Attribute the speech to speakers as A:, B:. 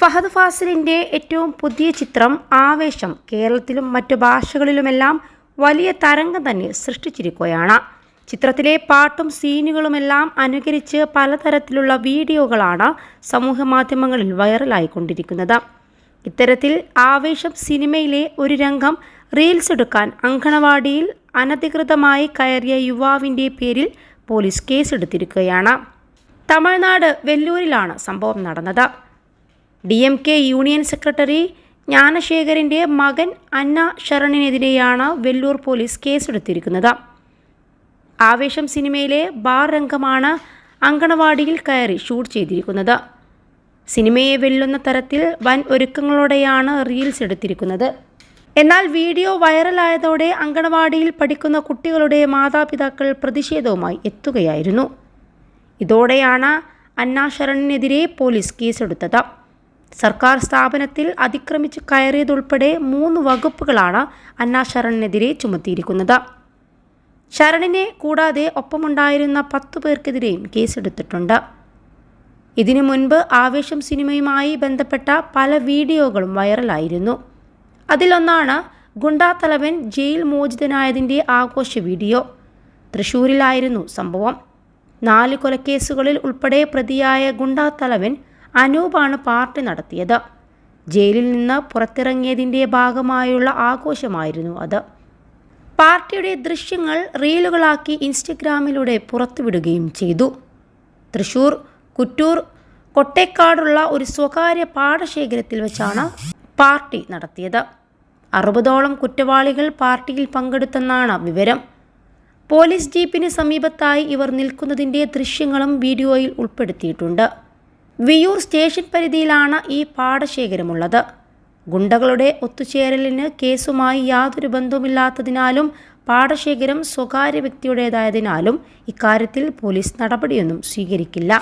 A: ഫഹദ് ഫാസിലിന്റെ ഏറ്റവും പുതിയ ചിത്രം ആവേശം. കേരളത്തിലും മറ്റു ഭാഷകളിലുമെല്ലാം വലിയ തരംഗം തന്നെ സൃഷ്ടിച്ചിരിക്കുകയാണ്. ചിത്രത്തിലെ പാട്ടും സീനുകളുമെല്ലാം അനുകരിച്ച് പലതരത്തിലുള്ള വീഡിയോകളാണ് സമൂഹ മാധ്യമങ്ങളിൽ വൈറലായിക്കൊണ്ടിരിക്കുന്നത്. ഇത്തരത്തിൽ ആവേശം സിനിമയിലെ ഒരു രംഗം റീൽസ് എടുക്കാൻ അങ്കണവാടിയിൽ അനധികൃതമായി കയറിയ യുവാവിന്റെ പേരിൽ പോലീസ് കേസെടുത്തിരിക്കുകയാണ്. തമിഴ്നാട് വെല്ലൂരിലാണ് സംഭവം നടന്നത്. D M K union secretary ജ്ഞാനശേഖരന്റെ മകൻ അന്ന ശരണിനെതിരെയാണ് വെല്ലൂർ പോലീസ് കേസെടുത്തിരിക്കുന്നത്. ആവേശം സിനിമയിലെ ബാർ രംഗമാണ് അങ്കണവാടിയിൽ കയറി ഷൂട്ട് ചെയ്തിരിക്കുന്നത്. സിനിമയെ വെല്ലുന്ന തരത്തിൽ വൻ ഒരുക്കങ്ങളോടെയാണ് റീൽസ് എടുത്തിരിക്കുന്നത്. എന്നാൽ വീഡിയോ വൈറലായതോടെ അങ്കണവാടിയിൽ പഠിക്കുന്ന കുട്ടികളുടെ മാതാപിതാക്കൾ പ്രതിഷേധവുമായി എത്തുകയായിരുന്നു. ഇതോടെയാണ് അന്നാശരണിനെതിരെ പോലീസ് കേസെടുത്തത്. സർക്കാർ സ്ഥാപനത്തിൽ അതിക്രമിച്ച് കയറിയതുൾപ്പെടെ മൂന്ന് വകുപ്പുകളാണ് അന്ന ശരണിനെതിരെ ചുമത്തിയിരിക്കുന്നത്. ശരണിനെ കൂടാതെ ഒപ്പമുണ്ടായിരുന്ന പത്തു പേർക്കെതിരെയും കേസെടുത്തിട്ടുണ്ട്. ഇതിനു മുൻപ് ആവേശം സിനിമയുമായി ബന്ധപ്പെട്ട പല വീഡിയോകളും വൈറലായിരുന്നു. അതിലൊന്നാണ് ഗുണ്ടാത്തലവൻ ജയിൽ മോചിതനായതിന്റെ ആഘോഷ വീഡിയോ. തൃശൂരിലായിരുന്നു സംഭവം. നാല് കൊലക്കേസുകളിൽ ഉൾപ്പെടെ പ്രതിയായ ഗുണ്ടാത്തലവൻ അനൂപാണ് പാർട്ടി നടത്തിയത്. ജയിലിൽ നിന്ന് പുറത്തിറങ്ങിയതിന്റെ ഭാഗമായുള്ള ആഘോഷമായിരുന്നു അത്. പാർട്ടിയുടെ ദൃശ്യങ്ങൾ റീലുകളാക്കി ഇൻസ്റ്റഗ്രാമിലൂടെ പുറത്തുവിടുകയും ചെയ്തു. തൃശൂർ കുറ്റൂർ കൊട്ടേക്കാടുള്ള ഒരു സ്വകാര്യ പാടശേഖരത്തിൽ വെച്ചാണ് പാർട്ടി നടത്തിയത്. അറുപതോളം കുറ്റവാളികൾ പാർട്ടിയിൽ പങ്കെടുത്തെന്നാണ് വിവരം. പോലീസ് ജീപ്പിന് സമീപത്തായി ഇവർ നിൽക്കുന്നതിന്റെ ദൃശ്യങ്ങളും വീഡിയോയിൽ ഉൾപ്പെടുത്തിയിട്ടുണ്ട്. വിയൂർ സ്റ്റേഷൻ പരിധിയിലാണ് ഈ പാടശേഖരമുള്ളത്. ഗുണ്ടകളുടെ ഒത്തുചേരലിന് കേസുമായി യാതൊരു ബന്ധവുമില്ലാത്തതിനാലും പാടശേഖരം സ്വകാര്യ വ്യക്തിയുടേതായതിനാലും ഇക്കാര്യത്തിൽ പോലീസ് നടപടിയൊന്നും സ്വീകരിക്കില്ല.